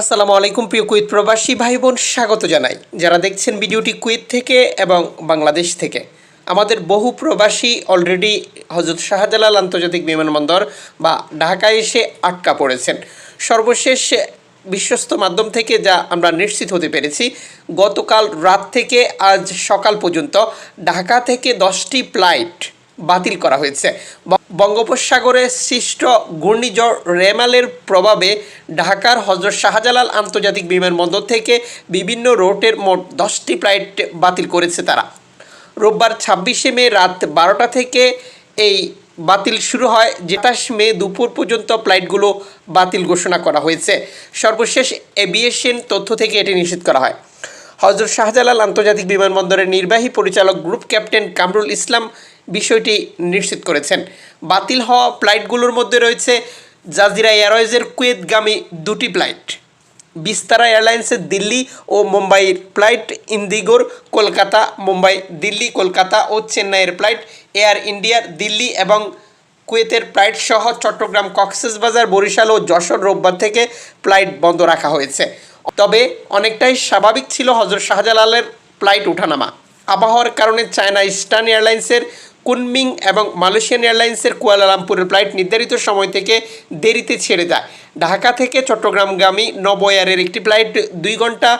আসসালামু আলাইকুম প্রিয় কুয়েত প্রবাসী ভাই বোন স্বাগত জানাই। যারা দেখছেন ভিডিওটি কুয়েত থেকে এবং বাংলাদেশ থেকে, আমাদের বহু প্রবাসী অলরেডি হজরত শাহজালাল আন্তর্জাতিক বিমানবন্দর বা ঢাকায় এসে আটকা পড়েছেন। সর্বশেষ বিশ্বস্ত মাধ্যম থেকে যা আমরা নিশ্চিত হতে পেরেছি, গতকাল রাত থেকে আজ সকাল পর্যন্ত ঢাকা থেকে দশটি ফ্লাইট বাতিল করা হয়েছে। বঙ্গোপসাগরে সৃষ্ট ঘূর্ণিঝড় রেমালের প্রভাবে ঢাকার হজরত শাহজালাল আন্তর্জাতিক বিমানবন্দর থেকে বিভিন্ন রুটের মোট দশটি ফ্লাইট বাতিল করেছে তারা। রোববার ছাব্বিশে মে রাত বারোটা থেকে এই বাতিল শুরু হয়। যেতাশ মে দুপুর পর্যন্ত ফ্লাইটগুলো বাতিল ঘোষণা করা হয়েছে। সর্বশেষ এভিয়েশন তথ্য থেকে এটি নিশ্চিত করা হয়। হজরত শাহজালাল আন্তর্জাতিক বিমানবন্দরের নির্বাহী পরিচালক গ্রুপ ক্যাপ্টেন কামরুল ইসলাম বিষয়টি নিশ্চিত করেছেন। বাতিল হওয়া ফ্লাইটগুলোর মধ্যে রয়েছে জাজিরা এয়ারওয়েজের কুয়েতগামী দুটি ফ্লাইট। বিস্তারা এয়ারলাইন্সের দিল্লি ও মুম্বাইয়ের ফ্লাইট ইন্দিগোর কলকাতা, মুম্বাই, দিল্লি, কলকাতা ও চেন্নাইয়ের ফ্লাইট এয়ার ইন্ডিয়ার দিল্লি এবং কুয়েতের ফ্লাইট সহ চট্টগ্রাম কক্সবাজার বরিশাল ও যশোর রোববার থেকে ফ্লাইট বন্ধ রাখা হয়েছে। তবে অনেকটাই স্বাভাবিক ছিল হজরত শাহজালালের ফ্লাইট ওঠানামা আবহাওয়ার কারণে চায়না ইস্টার্ন এয়ারলাইন্সের কুনমিং এবং মালয়েশিয়ান এয়ারলাইন্সের কুয়ালালামপুরের ফ্লাইট নির্ধারিত সময় থেকে দেরিতে ছেড়ে যায় ঢাকা থেকে চট্টগ্রামগামী নব এয়ারের একটি ফ্লাইট দুই ঘণ্টা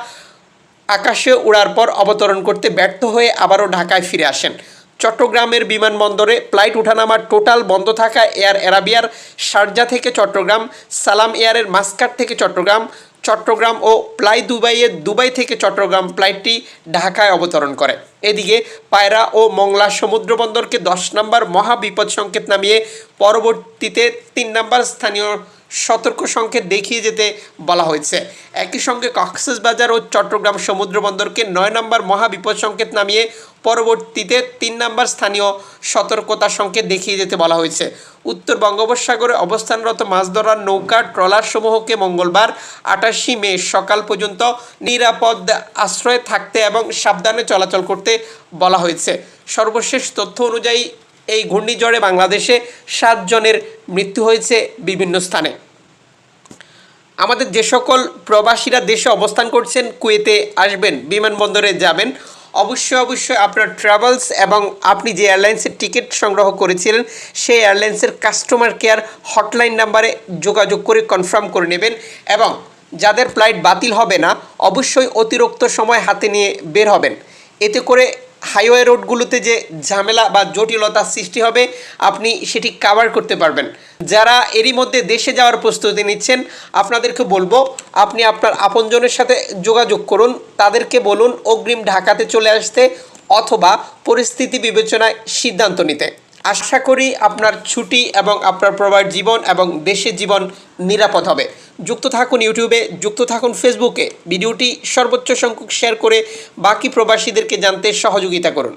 আকাশে উড়ার পর অবতরণ করতে ব্যর্থ হয়ে আবারও ঢাকায় ফিরে আসেন। চট্টগ্রামের বিমানবন্দরে ফ্লাইট ওঠানামার টোটাল বন্ধ থাকা এয়ার অ্যারাবিয়ার শারজা থেকে চট্টগ্রাম, সালাম এয়ারের মাস্কাট থেকে চট্টগ্রাম চট্টগ্রাম ও প্লাই দুবাইয়ে দুবাই থেকে চট্টগ্রাম ফ্লাইটটি ঢাকায় অবতরণ করে। এদিকে পায়রা ও মংলা সমুদ্র বন্দরকে দশ নম্বর মহাবিপদ সংকেত নামিয়ে পরবর্তীতে তিন নম্বর স্থানীয় সতর্ক সংকেত দেখিয়ে যেতে বলা হয়েছে। একই সঙ্গে কক্সবাজার ও চট্টগ্রাম সমুদ্র বন্দরকে নয় নম্বর মহাবিপদ সংকেত নামিয়ে পরবর্তীতে তিন নম্বর স্থানীয় সতর্কতা সংকেত দেখিয়ে যেতে বলা হয়েছে। উত্তর বঙ্গোপসাগরে অবস্থানরত মাছ ধরার নৌকা ট্রলার সমূহকে মঙ্গলবার আটাশি মে সকাল পর্যন্ত নিরাপদ আশ্রয়ে থাকতে এবং সাবধানে চলাচল করতে বলা হয়েছে। সর্বশেষ তথ্য অনুযায়ী এই ঘূর্ণিঝড়ে বাংলাদেশে সাতজনের মৃত্যু হয়েছে বিভিন্ন স্থানে। আমাদের যে সকল প্রবাসীরা দেশে অবস্থান করছেন, কুয়েতে আসবেন, বিমানবন্দরে যাবেন, অবশ্যই অবশ্যই আপনার ট্রাভেলস এবং আপনি যে এয়ারলাইন্সের টিকিট সংগ্রহ করেছিলেন, সেই এয়ারলাইন্সের কাস্টমার কেয়ার হটলাইন নাম্বারে যোগাযোগ করে কনফার্ম করে নেবেন এবং যাদের ফ্লাইট বাতিল হবে না, অবশ্যই অতিরিক্ত সময় হাতে নিয়ে বের হবেন। এতে করে হাইওয়ে রোডগুলোতে যে ঝামেলা বা জটিলতা সৃষ্টি হবে, আপনি সেটি কাভার করতে পারবেন। যারা এরই মধ্যে দেশে যাওয়ার প্রস্তুতি নিচ্ছেন, আপনাদেরকে বলব, আপনি আপনার আপনজনের সাথে যোগাযোগ করুন, তাদেরকে বলুন, অগ্রিম ঢাকাতে চলে আসতে অথবা পরিস্থিতি বিবেচনায় সিদ্ধান্ত নিতে। আশা করি আপনার ছুটি এবং আপনার প্রবাদ জীবন এবং দেশের জীবন নিরাপদ হবে। যুক্ত থাকুন ইউটিউবে, যুক্ত থাকুন ফেসবুকে। ভিডিওটি সর্বোচ্চ সংখ্যক শেয়ার করে বাকি প্রবাসীদেরকে জানতে সহযোগিতা করুন।